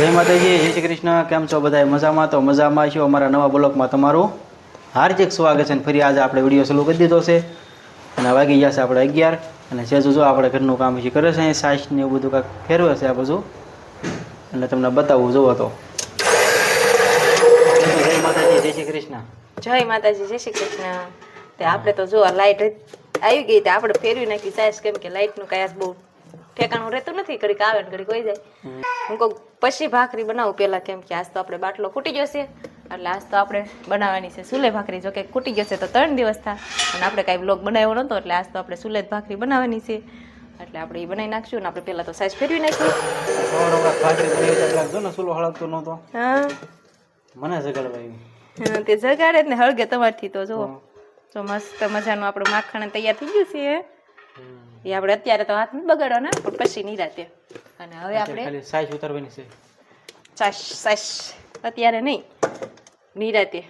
જય માતાજી, જય શ્રી કૃષ્ણ. કેમ છો બધા મજામાં? તો મજામાં છો અમારા નવા બ્લોકમાં તમારું હાર્દિક સ્વાગત છે. અને ફરી આજે આપણે વીડિયો ચાલુ કરી દીધો છે. અને વાગી ગયા છે આપણે અગિયાર. અને સેજુ જો આપણે ઘરનું કામ છે કરે છે સાસ ને એવું બધું કાંઈક ફેરવે છે આ બધું એટલે તમને બતાવવું જોવો તો. જય માતાજી, જય શ્રી કૃષ્ણ. જય માતાજી, જય શ્રી કૃષ્ણ. તે આપણે તો જો લાઈટ આવી ગઈ, તે આપણે ફેરવી નાખી. સાયસ કેમ કે લાઈટનું કાંઈ બહુ ઠેકાણું રહેતું નથી ઘડીક આવે ને ઘડીક હોય જાય. હું કહું પછી ભાખરી બનાવું પેલા કેમ કે આજ તો આપણે બાટલો ખૂટી જશે એટલે આજ તો આપણે બનાવવાની છે સુલે ભાખરી. જોકે ખૂટી જશે તો ત્રણ દિવસ થાય અને આપણે કાંઈ બ્લોગ બનાવ્યો નહોતો એટલે આજ તો આપણે સુલે ભાખરી બનાવવાની છે. એટલે આપણે એ બનાવી નાખશું ને આપણે પહેલાં તો સાઈઝ ફેરવી નાખ્યું સવારે હમણાં ભાખરી બનાવી તો લાગજો ને સુલો હળગતો નહોતો. હા. મને જગાડવાયું તે જગાડે ને હળગે તમારથી તો જો જો મસ્ત મજાનું આપણું માખણ તૈયાર થઈ ગયું છે. એ આપણે અત્યારે તો હાથ બગાડો ને પણ પછી નિરાતે. અને હવે આપણે સાઈઝ ઉતારવાની છે. સાસ સાસ. અત્યારે નહીં નિરાતે.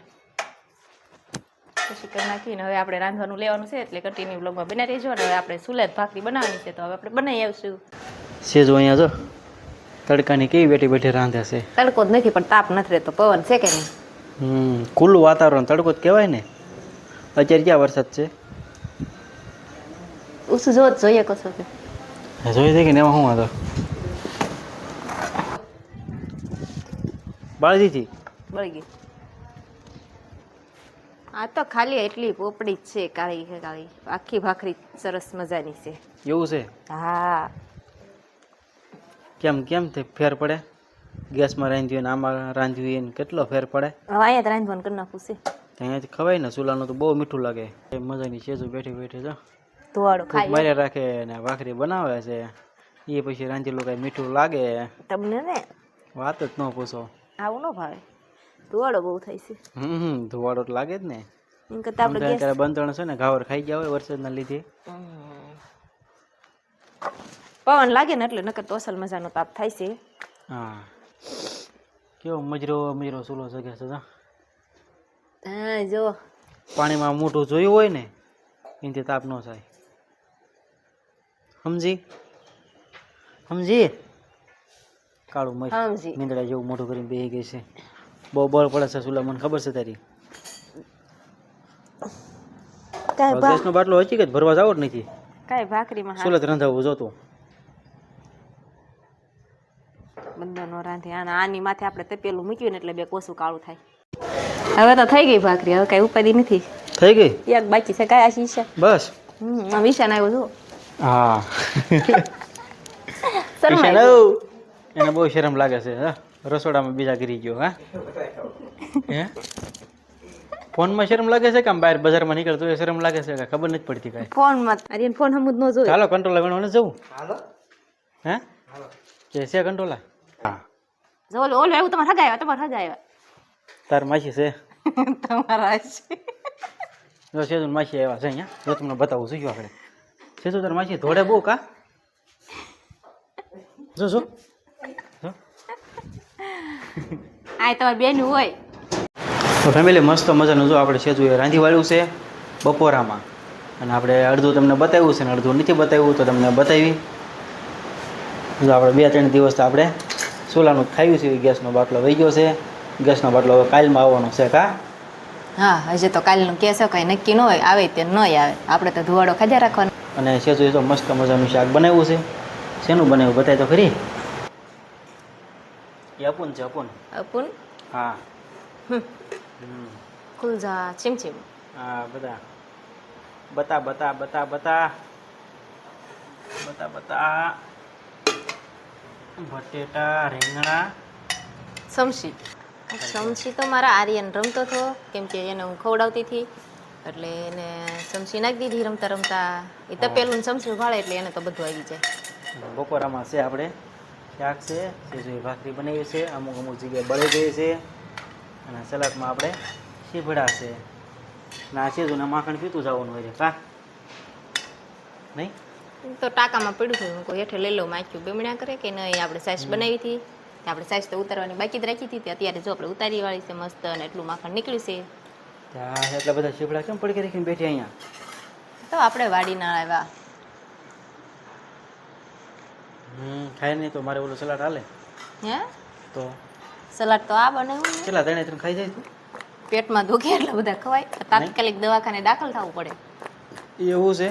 પછી કરી નાખીને હવે આપણે રાંધવાનું લેવાનું છે એટલે કન્ટિન્યુ બ્લોગમાં બનાવી રહેજો. અને હવે આપણે સુલેત ભાખરી બનાવવાની છે તો હવે આપણે બનાવી આવશું. સેજો અહીંયા જો તડકાની કેવી બેઠી બેઠી રાંધે છે. તડકો જ નથી પણ તાપ નથી રહેતો પવન છે કે નહીં? હમ ખુલ્લું વાતાવરણ તડકો જ કહેવાય ને. અત્યારે ક્યાં વરસાદ છે? ઉસું જો જોઈએ કશો કે જોઈ દે કે એમાં શું વાંધો બાળજીજી બળી ગઈ આ તો ખાલી એટલી પોપડી જ છે કાળી છે કાળી આખી ભાખરી સરસ મજાની છે એવું છે હા કેમ કેમ તે ફેર પડે ગેસમાં રાંધ્યું ને આમાં રાંધ્યું એને કેટલો ફેર પડે હવે અહીંયા જ રાંધવાનું કરી નાખું છે અહીંયા ખવાય ને ચૂલાનું તો બહુ મીઠું લાગે મજાની છે જો બેઠી બેઠી જો ધોવાડો ખાઈ મારે રાખે ને ભાખરી બનાવે છે. એ પછી રાંધેલું કાંઈ મીઠું લાગે. તમને ને? વાત જ ન પૂછો. આવું ન ભાવે. ધુવાડો બહુ થાય છે. હમ ધુવાડો તો લાગે જ ને. એમ કરતા આપણે ગેસ બંધણ છે ને ઘાવર ખાઈ ગયા હોય વરસાદના લીધે. પવન લાગે ને એટલે નકર તો અસલ મજાનો તાપ થાય છે. હા. કેવો મજરો મજરો સુલો સગે છે. હા જો. પાણીમાં મોટું જોયું હોય ને એનાથી તાપ ન થાય. સમજી સમજી કાળું મય મીંદડા જેવું મોઢું કરીને બેસી ગઈ છે. બહુ બળ પડે છે સુલા મને ખબર છે તારી. ગેસનો બાટલો હકીકત ભરવા જાવ જ નથી? કાંઈ ભાખરીમાં સુલત રંધાવું બંદર બંદરનો રાંધી. આના આની માથે આપણે તપેલું મૂક્યું ને એટલે બે કોસું કાળું થાય. હવે તો થઈ ગઈ ભાખરી હવે કાંઈ ઉપાધિ નથી. થઈ ગઈ? એક બાકી છે કાંઈ આશી છે બસ. હમ આ વિશાન આવ્યો જો. હા. શરમાઈ એને બહુ શરમ લાગે છે હા. રસોડામાં બીજા ગીરી ગયો હા. હે? ફોનમાં શરમ લાગે છે કે આમ બહાર બજારમાં નીકળતો એ શરમ લાગે છે કે ખબર નથી પડતી કાંઈ? ફોનમાં અરે ફોન હમું નો જોયું ચાલો કંટ્રોલા ગણવાને જવું હે? કે છે કંટ્રોલા હા. જો ઓલો ઓલું આવ્યું તમારે હગાવ્યા તમારે હગાવ્યા તાર માસી છે. તમારા છે. જો સેજુ ને માસી આવ્યા છે અહીંયા. જો તમને બતાવું છું જો આપણે સેજુ તાર માસી ધોડે બહુ કા? જો જો આ તમાર બેન હોય. તો ફેમિલી મસ્ત મજાનું જો આપણે સેજુ એ રાંધી વાળ્યું છે બપોરામાં. અને આપણે અડધું તમને બતાવ્યું છે ને અડધું નથી બતાવ્યું તો તમને બતાવી. જો આપણે બે ત્રણ દિવસ તો આપણે ચૂલાનું ખાયું છે ગેસનો બાટલો વહી ગયો છે. ગેસનો બાટલો હવે કાલમાં આવવાનો છે કા? હા હજી તો કાલનું કેસો કંઈ નક્કી ન હોય આવે તે ન આવે. આપણે તો ધુવાડો ખાધા રાખવાનો. અને સેજુ તો મસ્ત મજાનું શાક બનાવ્યું છે. શેનું બનાવ્યું બતાય તો ખરી? એ અપુન છે અપુન. અપુન? હા. છીમ છીમ હા બધા. બતા બતા બતા બતા. બતા બતા. બટેટા રીંગણા. સમસી સમસી તો મારા આર્યન રમતો હતો કેમ કે એને હું ખવડાવતી હતી. એટલે એને સમસી નાખી દીધી રમતા રમતા એ તપેલું ને સમસી ભાળે એટલે એને તો બધું આવી જાય. બપોરામાં છે આપણે શાક છે સેજુઈ ભાખરી બનાવી છે અમુક અમુક જગ્યાએ બળી ગઈ છે. અને સલાડમાં આપણે શીભડા છે. ના સેજુને માખણ પીતું જવાનું હોય છે. કા? નહીં? તો ટાંકામાં પડ્યું હતું કોઈ હેઠે લઈ લઉં માખ્યું બેમણ્યા કરે કે નહીં? આપણે સાઈઝ બનાવી હતી. આપણે સાઈઝ તો ઉતારવાની બાકી જ રાખી હતી. તે અત્યારે જો આપણે ઉતારી વાળી છે મસ્ત અને એટલું માખણ નીકળ્યું છે. ત્યાં એટલા બધા શીપડા કેમ પડી રાખીને બેઠી અહીંયા? તો આપણે વાડીના આવ્યા. હમ ખાય નહીં તો મારે ઓલું સલાડ હાલે. હે? તો? સલાડ તો આ બને હું કેટલા ત્રણે ત્રણ ખાઈ જાય તું? પેટમાં દુખે એટલે બધા ખવાય. તાત્કાલિક દવાખાને દાખલ થવું પડે. એવું છે?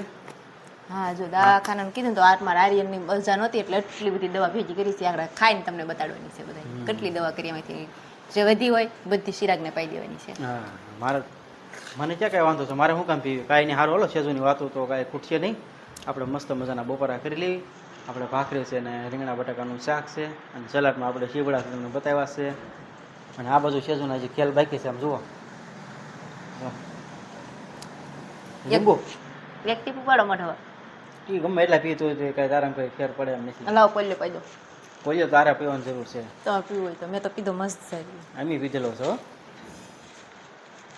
હા જો દવાખાને કીધું તો આટમાં આર્યનની મજા નહોતી એટલે એટલી બધી દવા ભેગી કરી છે. આગળ ખાઈને તમને બતાડવાની છે બધા કેટલી દવા કરી એમાંથી? જે વધી હોય બધી શિરાગને પાઈ દેવાની છે. હા મારે મને ક્યાં કાંઈ વાંધો છે? મારે શું કામ પીવી કાંઈ નહીં. સારું હલો સેજુની વાતો તો કાંઈ ખૂટશે નહીં. આપણે મસ્ત મજાના બપોરા કરી લેવી. આપણે ભાખરી છે અને રીંગણા બટાકાનું શાક છે અને સલાડમાં આપણે શીવડા તમને બતાવ્યા છે. અને આ બાજુ સેજુના જે ખેલ બાકી છે આમ જુઓ. લીંબુ? એક ટીપું મઢવા એ ગમે એટલા પીતું હોય તો કાંઈ તારામાં કોઈ ફેર પડે એમ નથી. લાવ પોલ્યો પાઈ દો. કોઈ તારા પીવાની જરૂર છે? તો પીવું હોય તો. મેં તો પીધો મસ્ત સાહેબ અમે પીધેલો છો?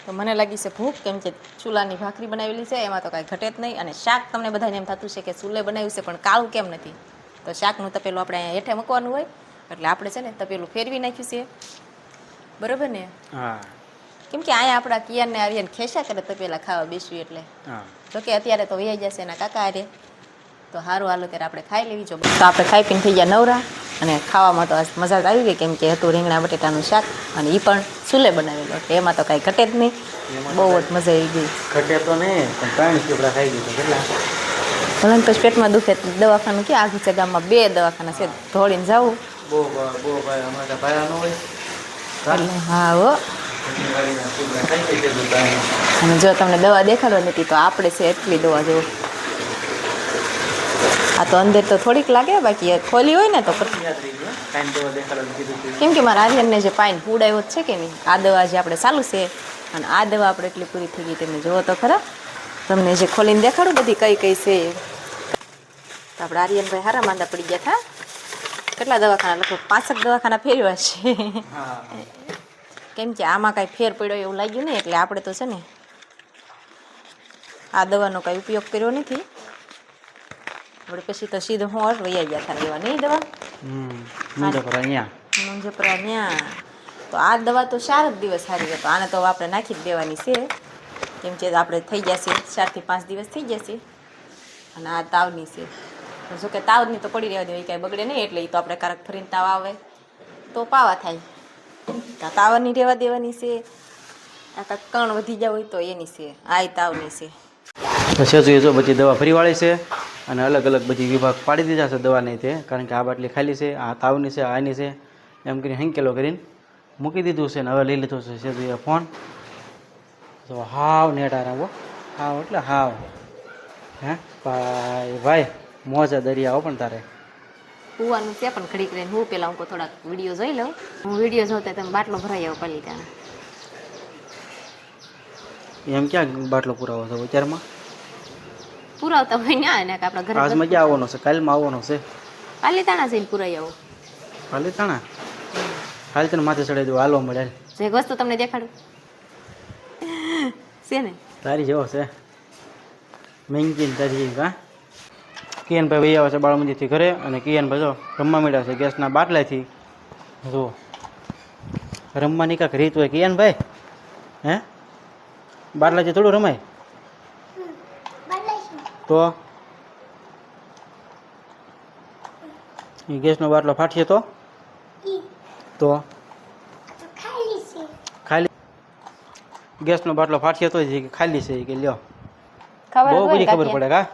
તો મને લાગી છે ભૂખ કેમ કે ચૂલાની ભાખરી બનાવેલી છે એમાં તો કાંઈ ઘટે જ નહીં. અને શાક તમને બધાને એમ થતું છે કે ચૂલે બનાવ્યું છે પણ કાળું કેમ નથી? તો શાકનું તપેલું આપણે અહીંયા હેઠે મૂકવાનું હોય. એટલે આપણે છે ને તપેલું ફેરવી નાખ્યું છે. બરોબર ને? હા. કેમ કે અહીંયા આપણા કિયાનને આવીએ ને ખેંચા કરે તપેલા ખાવા બેસવી એટલે. તો કે અત્યારે તો વહી જશે એના કાકા આરે તો સારું હાલો ત્યારે આપણે ખાઈ લેવી. જો તો આપણે ખાઈ પીને થઈ ગયા નવરા. અને ખાવામાં તો આજ મજા જ આવી ગઈ કેમ કે હતું રીંગણા બટેટાનું શાક અને એ પણ ચૂલે બનાવેલું એટલે એમાં તો કાંઈ ઘટે જ નહીં. બહુ જ મજા આવી ગઈ. ઘટે તો નહીં પણ ત્રણ ચીપડા ખાઈ ગયું કેટલા? ભલે પછી પેટમાં દુખે દવાખાનું કે આઘું છે? ગામમાં બે દવાખાના છે. ધોળીને જવું. બહુ બહુ ભાઈ અમારે તો ન હોય. હા? હો. અને જો તમને દવા દેખાડો નથી તો આપણે છે એટલી દવા જો. આ તો અંદર તો થોડીક લાગે, બાકી ખોલી હોય ને તો. કેમ કે મારા આર્યનને જે પાઇન પૂડાયો છે કે નહીં, આ દવા જે આપણે ચાલુ છે, અને આ દવા આપણે એટલી પૂરી થઈ ગઈ તમે જુઓ તો ખરા. તમને જે ખોલીને દેખાડું, બધી કઈ કઈ છે. તો આપણે આર્યનભાઈ હારા માંદા પડી ગયા હતા કેટલા દવાખાના, લગભગ પાંચક દવાખાના ફેરવા છે. કેમ કે આમાં કાંઈ ફેર પડ્યો એવું લાગ્યું નહીં, એટલે આપણે તો છે ને આ દવાનો કાંઈ ઉપયોગ કર્યો નથી. આપણે પછી તો સીધો હું અર વૈયા ગયા હતા લેવા નહીં દવા? હમ મુંજા પર અહીંયા મુંજપરા ન્યા. તો આ દવા તો ચાર જ દિવસ સારી હતો આને તો આપણે નાખી જ દેવાની છે. કેમ કે આપણે થઈ જશે ચારથી પાંચ દિવસ થઈ જશે. અને આ તાવની છે. જો કે તાવની તો પડી રહેવા દેવી કાંઈ બગડે નહીં એટલે એ તો આપણે કારક ફરીને તાવ આવે. તો પાવા થાય. તાવની રહેવા દેવાની છે. આ કાંક કણ વધી જાય હોય તો એની છે. આ તાવની છે. તો એ જો બધી દવા ફરીવાળી છે. અને અલગ અલગ બધી વિભાગ પાડી દીધા છે દવાની તે કારણ કે આ બાટલી ખાલી છે આ તાવની છે આની છે. એમ કરીને હેંકેલો કરીને મૂકી દીધું છે ને હવે લઈ લીધો છે સીધું એ ફોન. તો હાવ નેટ આરામ હાવ એટલે હાવ. હે? ભાઈ ભાઈ મોજા દરિયા હો પણ તારે. કૂવાનું છે પણ ઘડીક રહીને હું પેલા હું થોડાક વીડિયો જોઈ લઉં. હું વીડિયો જોતા તમે બાટલો ભરાઈ આવો પાલી ત્યાં એમ ક્યાં બાટલો પુરાવો છો અત્યારમાં? પુરાવતા હોય ને આ ને કે આપણા ઘરે આજમાં ક્યાં આવવાનો છે કાલમાં આવવાનો છે. પાલીતાણા જઈને પુરાઈ આવો. પાલીતાણા તાણા? હાલ તને માથે ચડાઈ દઉં હાલવા મળે. જે એક વસ્તુ તમને દેખાડું. છે ને? તારી જેવો છે. મેંગીન તારી જેવી કા કિયનભાઈ ભાઈ આવે છે બાળ મંદિરથી ઘરે અને કિયનભાઈ જો રમવા મળ્યા છે ગેસના બાટલાથી. જો. રમવાની કાંઈક રીત હોય કિયનભાઈ? હે? બાટલાથી થોડું રમાય? તો ગેસનો બાટલો ફાટશે તો? તો? ખાલી ગેસનો બાટલો ફાટશે તો ખાલી છે કે લ્યો. બહુ હોય બધી ખબર પડે કા?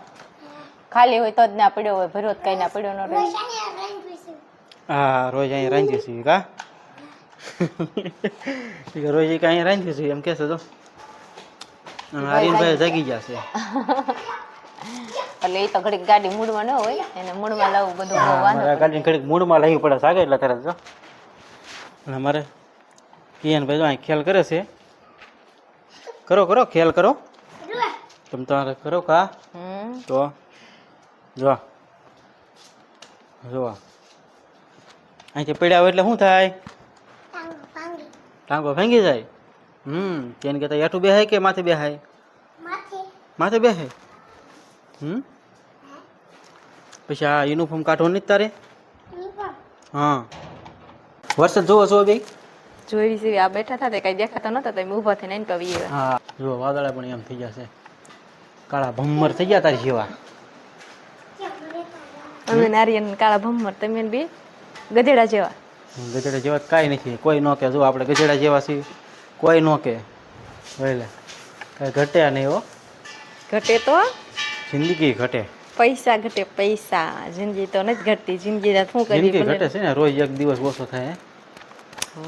ખાલી હોય તો જ ના પડ્યો હોય ભર્યો કઈ ના પડ્યો ન રહે. હા રોજ અહીંયા રાંધ્યું છે કા? રોજ ઈ રાંધ્યું છીએ એમ કહેશે તો. અને આર્યનભાઈ જાગી ગયા છે. એટલે એ તો ઘડીક ગાડી મૂડમાં ન હોય એને મૂડમાં લાવવું બધું બહુ વાંધો મારા ગાડીને ઘડીક મૂડમાં લાવવી પડે જાગે એટલે તરત જો. અને અમારે કિયનભાઈ જો અહીં ખ્યાલ કરે છે. કરો કરો ખ્યાલ કરો. તમે તમારે કરો કા? હમ. તો જો. જો. અહીંથી પડ્યા હોય એટલે શું થાય? ટાંગો ભાંગી જાય. હમ તેને કહેતા બે બેહાય કે માથે બેહાય? માથે બેહાય. હમ? પછી આ યુનિફોર્મ કાઢો નહીં તારે? હા. વરસાદ જોવો છો બે જોઈ છે આ બેઠા હતા તે કઈ દેખાતો નતો તો ઊભા થઈને એમ પવી આવ્યા હા જો વાદળા પણ એમ થઈ જશે. કાળા ભમ્મર થઈ ગયા તારી જેવા. અમે નારિયન કાળા ભમર તમે બી ગધેડા જેવા. ગજેડા જેવા કાંઈ નથી. કોઈ ન કે જો આપણે ગજેડા જેવા છીએ કોઈ ન કે. વહેલે. કાંઈ ઘટે નહીં હો. ઘટે તો? જિંદગી ઘટે. પૈસા ઘટે પૈસા. જિંદગી તો નથી ઘટતી. જિંદગી શું કરી ઘટે છે ને રોજ એક દિવસ ઓછો થાય.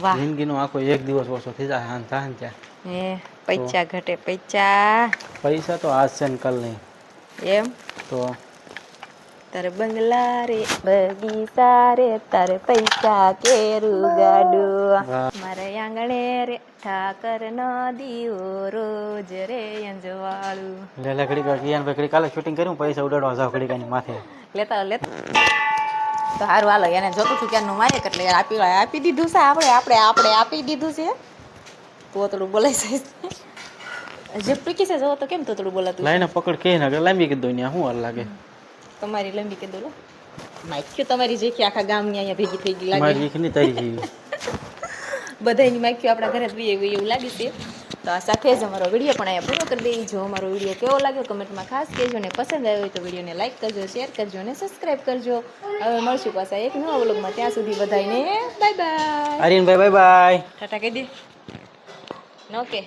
વાહ. જિંદગીનો આખો એક દિવસ ઓછો થઈ જાય હાન થાય ત્યાં હે પૈસા ઘટે પૈસા. પૈસા તો આજ છે ને કાલ નહીં એમ? તો તારે બંગલા રે બગીચા રે તારે પૈસા કેરું ગાડું મારે આંગણે રે ઠાકર નો દીવો રોજ રે અંજવાળું. લે લકડી કિયાન ભાઈ કાલે શૂટિંગ કર્યું પૈસા ઉડાડવા જાવ કાની માથે. લેતા લેતા. તો સારું હાલો એને જોતું છું ક્યારનું માયક એટલે આપી આપી દીધું છે આપણે આપણે આપણે આપી દીધું છે. તોતડું બોલાય છે. જે પીકી છે જો તો કેમ તોતડું બોલાતું લાઈને પકડ કે ના લાંબી કીધું ને શું હાલ લાગે? તમારી લંબી કે દોલો માખ્યું તમારી જેખી આખા ગામની અહીંયા ભેગી થઈ ગઈ લાગે? મારી ની તારી જેવી. બધાની માખ્યું આપણા ઘરે જ એવું એવું લાગે છે. તો આ સાથે જ અમારો વીડિયો પણ અહીંયા પૂરો કરી દઈએ. જો અમારો વીડિયો કેવો લાગ્યો કમેન્ટમાં ખાસ કહેજો ને પસંદ આવ્યો હોય તો વિડીયોને લાઈક કરજો શેર કરજો અને સબસ્ક્રાઈબ કરજો. હવે મળશું પાછા એક નવા વ્લોગમાં. ત્યાં સુધી બધાને બાય બાય. આર્યનભાઈ બાય બાય. ટાટા કહી દે. ઓકે